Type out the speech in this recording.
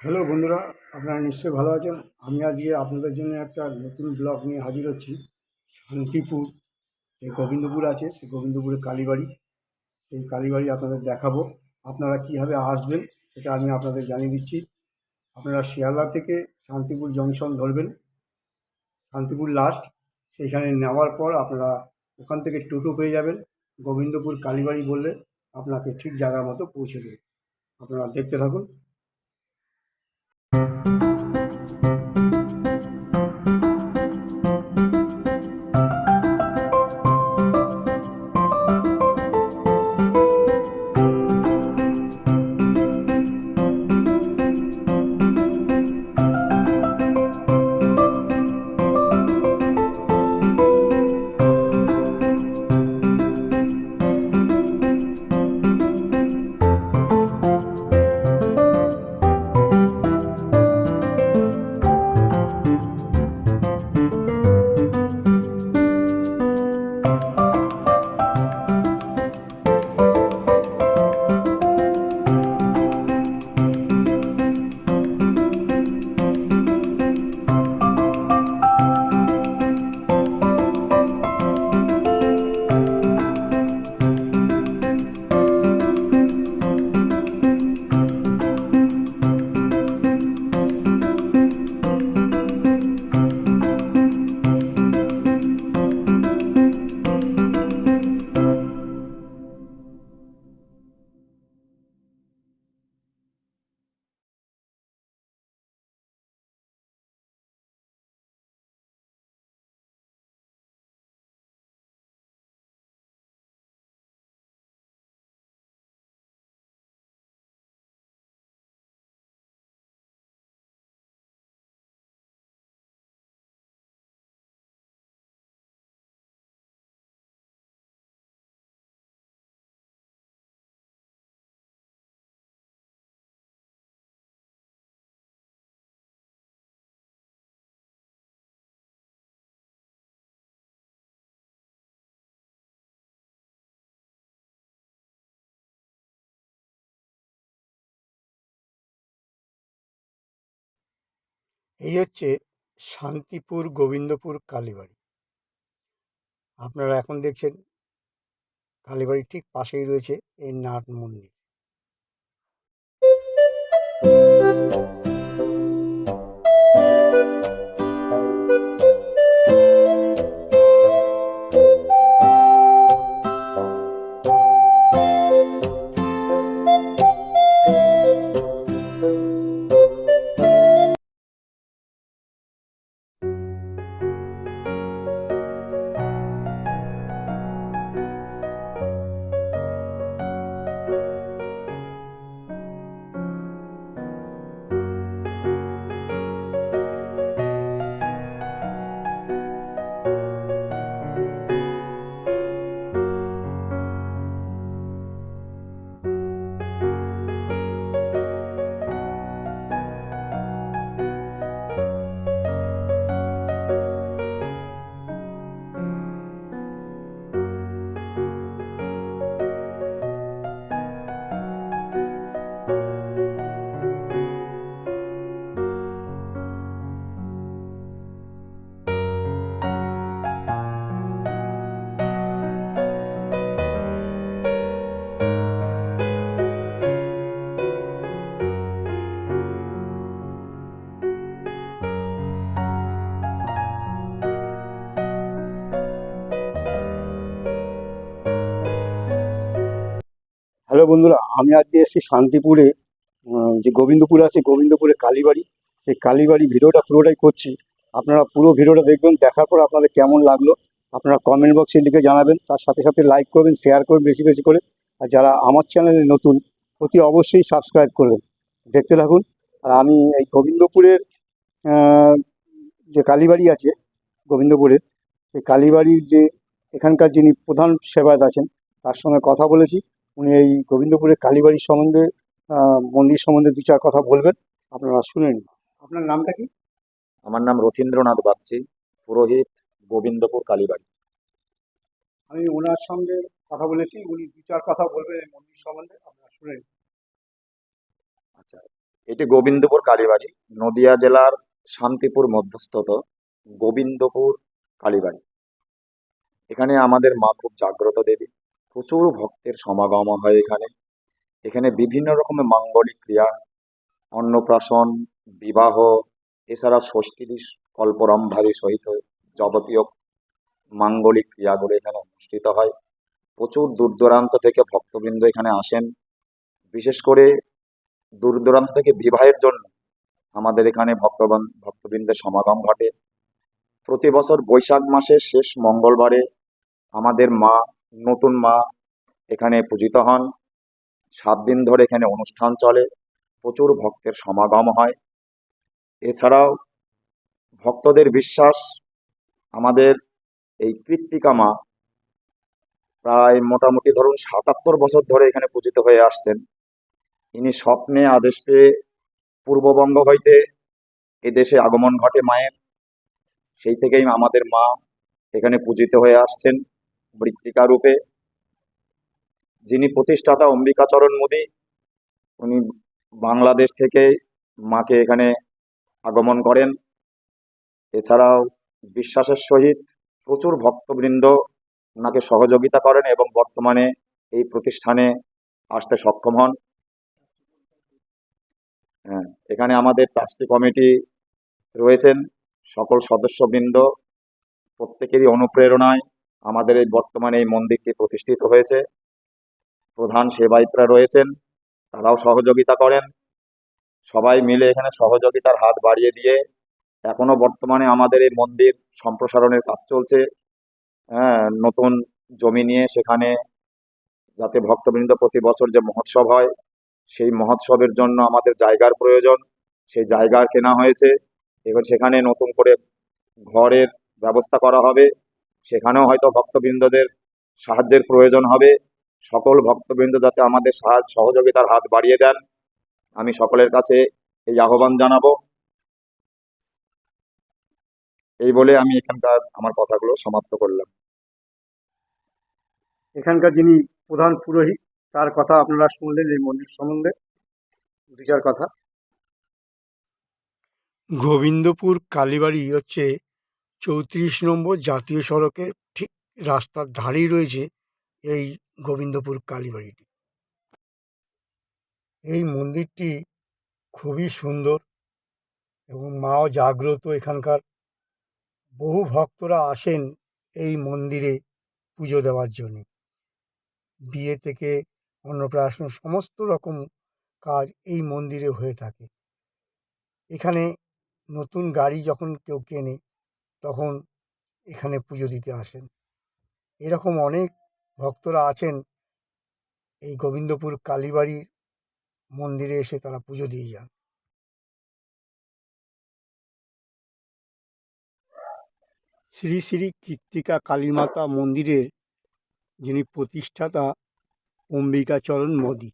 Hello বন্ধুরা, আপনারা নিশ্চয়ই ভালো আছেন। আমি আজকে আপনাদের জন্য একটা নতুন ব্লগ নিয়ে হাজির হচ্ছি। শান্তিপুর, যে গোবিন্দপুর আছে সেই গোবিন্দপুরের কালীবাড়ি। সেই কালীবাড়ি আপনাদের দেখাবো। আপনারা কীভাবে আসবেন, সেটা আমি আপনাদের জানিয়ে দিচ্ছি। আপনারা শিয়ালদা থেকে শান্তিপুর জংশন ধরবেন। শান্তিপুর লাস্ট সেইখানে নেওয়ার পর আপনারা ওখান থেকে টোটো পেয়ে যাবেন। গোবিন্দপুর কালীবাড়ি বললে আপনাকে ঠিক জায়গা মতো পৌঁছে দেবে। আপনারা দেখতে থাকুন। Música এই হচ্ছে শান্তিপুর গোবিন্দপুর কালীবাড়ি। আপনারা এখন দেখছেন কালীবাড়ির ঠিক পাশেই রয়েছে এই নাট মন্দির। হ্যালো বন্ধুরা, আমি আজকে এসেছি শান্তিপুরে যে গোবিন্দপুর আছে, গোবিন্দপুরে কালীবাড়ি। সেই কালীবাড়ি ভিডিওটা পুরোটাই করছি। আপনারা পুরো ভিডিওটা দেখবেন, দেখার পর আপনাদের কেমন লাগল, আপনারা কমেন্ট বক্সে লিখে জানাবেন। তার সাথে সাথে লাইক করবেন শেয়ার করবেন বেশি বেশি করে। আর যারা আমার চ্যানেলে নতুন, অতি অবশ্যই সাবস্ক্রাইব করবেন। দেখতে থাকুন। আর আমি এই গোবিন্দপুরের যে কালীবাড়ি আছে গোবিন্দপুরের সেই কালীবাড়ির যে এখানকার যিনি প্রধান সেবায়ত আছেন, তার সঙ্গে কথা বলেছি। উনি এই গোবিন্দপুরের কালীবাড়ির সম্বন্ধে মন্দির সম্বন্ধে দু চার কথা বলবেন। আপনারা শুনেন। আপনার নামটা কি? আমার নাম রথীন্দ্রনাথ বাগচি পুরোহিত গোবিন্দপুর কালীবাড়ি। আমি ওনার সঙ্গে কথা বলেছি উনি দু চার কথা বলবেন এই মন্দির সম্বন্ধে আপনারা শুনে নিন আচ্ছা এটি গোবিন্দপুর কালীবাড়ি নদিয়া জেলার শান্তিপুর মধ্যস্থত গোবিন্দপুর কালীবাড়ি। এখানে আমাদের মা খুব জাগ্রত দেবী। প্রচুর ভক্তের সমাগম হয় এখানে। এখানে বিভিন্ন রকমের মাঙ্গলিক ক্রিয়া, অন্নপ্রাশন, বিবাহ, এছাড়া ষষ্ঠীদি কল্পরম্ভাদি সহিত যাবতীয় মাঙ্গলিক ক্রিয়াগুলো এখানে অনুষ্ঠিত হয়। প্রচুর দূর দূরান্ত থেকে ভক্তবৃন্দ এখানে আসেন। বিশেষ করে দূর দূরান্ত থেকে বিবাহের জন্য আমাদের এখানে ভক্তবান, ভক্তবৃন্দের সমাগম ঘটে। প্রতি বছর বৈশাখ মাসের শেষ মঙ্গলবারে আমাদের মা নতুন মা এখানে পূজিত হন। সাত দিন ধরে এখানে অনুষ্ঠান চলে, প্রচুর ভক্তের সমাগম হয়। এছাড়াও ভক্তদের বিশ্বাস, আমাদের এই কৃত্তিকা মা প্রায় মোটামুটি ধরুন সাতাত্তর বছর ধরে এখানে পূজিত হয়ে আসছেন। ইনি স্বপ্নে আদেশ পেয়ে পূর্ববঙ্গ হইতে এদেশে আগমন ঘটে মায়ের। সেই থেকেই আমাদের মা এখানে পূজিত হয়ে আসছেন। মৃত্তিকা রূপে যিনি প্রতিষ্ঠাতা অম্বিকাচরণ মোদী, উনি বাংলাদেশ থেকে মাকে এখানে আগমন করেন। এছাড়াও বিশ্বাসের সহিত প্রচুর ভক্তবৃন্দ ওনাকে সহযোগিতা করেন এবং বর্তমানে এই প্রতিষ্ঠানে আসতে সক্ষম হন। হ্যাঁ এখানে আমাদের ট্রাস্টি কমিটি রয়েছেন, সকল সদস্যবৃন্দ, প্রত্যেকেরই অনুপ্রেরণায় আমাদের এই বর্তমানে এই মন্দিরটি প্রতিষ্ঠিত হয়েছে। প্রধান সেবায়িতরা রয়েছেন, তারাও সহযোগিতা করেন। সবাই মিলে এখানে সহযোগিতার হাত বাড়িয়ে দিয়ে এখনও বর্তমানে আমাদের এই মন্দির সম্প্রসারণের কাজ চলছে। হ্যাঁ নতুন জমি নিয়ে সেখানে যাতে ভক্তবৃন্দ প্রতি বছর যে মহোৎসব হয়, সেই মহোৎসবের জন্য আমাদের জায়গার প্রয়োজন, সেই জায়গার কেনা হয়েছে। এবার সেখানে নতুন করে ঘরের ব্যবস্থা করা হবে। সেখানেও হয়তো ভক্তবৃন্দদের সাহায্যের প্রয়োজন হবে। সকল ভক্তবৃন্দ যাতে আমাদের সাহায্য সহযোগিতার হাত বাড়িয়ে দেন আমি সকলের কাছে এই আহ্বান জানাব। এই বলে আমি এখানকার আমার কথাগুলো সমাপ্ত করলাম। এখানকার যিনি প্রধান পুরোহিত তার কথা আপনারা শুনলেন এই মন্দির সম্বন্ধে। দু কথা। গোবিন্দপুর কালীবাড়ি হচ্ছে চৌত্রিশ নম্বর জাতীয় সড়কের ঠিক রাস্তার ধারেই রয়েছে এই গোবিন্দপুর কালীবাড়িটি। এই মন্দিরটি খুবই সুন্দর এবং মাও জাগ্রত এখানকার। বহু ভক্তরা আসেন এই মন্দিরে পুজো দেওয়ার জন্য। বিয়ে থেকে অন্নপ্রাশন সমস্ত রকম কাজ এই মন্দিরে হয়ে থাকে। এখানে নতুন গাড়ি যখন কেউ কেনে তখন এখানে পুজো দিতে আসেন। এরকম অনেক ভক্তরা আছেন। এই গোবিন্দপুর কালীবাড়ির মন্দিরে এসে তারা পুজো দিয়ে যান। শ্রী শ্রী কৃত্তিকা কালীমাতা মন্দিরের যিনি প্রতিষ্ঠাতা অম্বিকাচরণ মোদী।